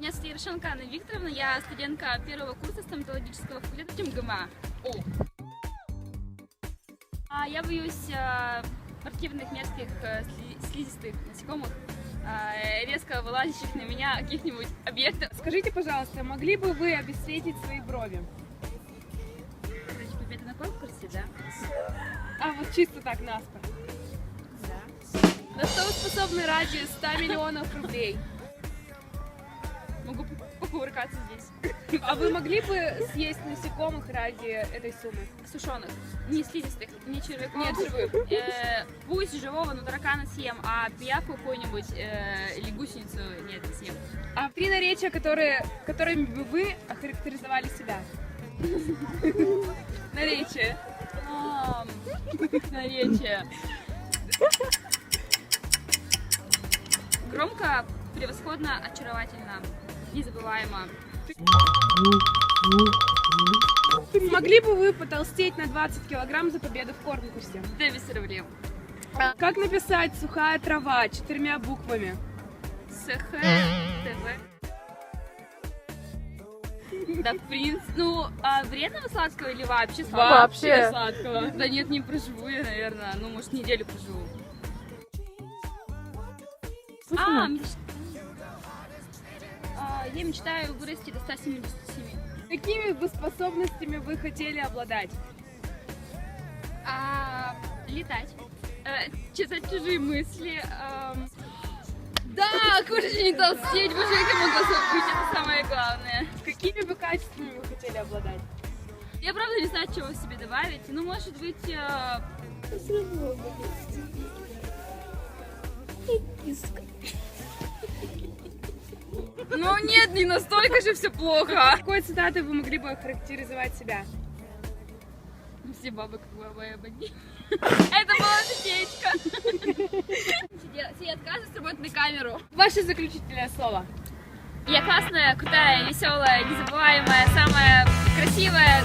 Меня зовут Ярошенко Анна Викторовна, я студентка первого курса стоматологического факультета МГМА. О. А я боюсь э, противных мерзких э, сли- слизистых насекомых, э, резко вылазящих на меня каких-нибудь объектов. Скажите, пожалуйста, могли бы вы обесцветить свои брови? Короче, победа на конкурсе, да? А вот чисто так наспор. Да. На что вы способны ради 100 миллионов рублей? Покувыркаться здесь. А вы могли бы съесть насекомых ради этой суммы? Сушеных, не слизистых, не червяков. Нет, живых. Э, пусть живого, но таракана съем, а пиявку какую-нибудь э, или гусеницу нет, не съем. А три наречия, которые, которыми бы вы охарактеризовали себя? Наречие. Наречие. Громко, превосходно, очаровательно, незабываемо. Могли бы вы потолстеть на 20 килограмм за победу в конкурсе? Да без проблем. Как написать «сухая трава» четырьмя буквами? СХ, ТВ. Да, в принципе, ну, а вредного сладкого или вообще сладкого? Вообще. сладкого. Да нет, не проживу я, наверное. Ну, может, неделю проживу. А, меч- А, я мечтаю вырасти до 177. Какими бы способностями вы хотели обладать? А, летать. Э, читать чужие мысли. эм. Да, кушать и не толстеть. Боже, как я могла забыть, это самое главное. Какими бы качествами вы хотели обладать? Я правда не знаю, чего себе добавить. Ну, может быть... э, Ну нет, не настолько же все плохо. Какой цитатой вы могли бы охарактеризовать себя? Все бабы как баба и ободни. Это была шутечка. Все отказы сработать на камеру. Ваше заключительное слово. Я классная, крутая, веселая, незабываемая, самая красивая,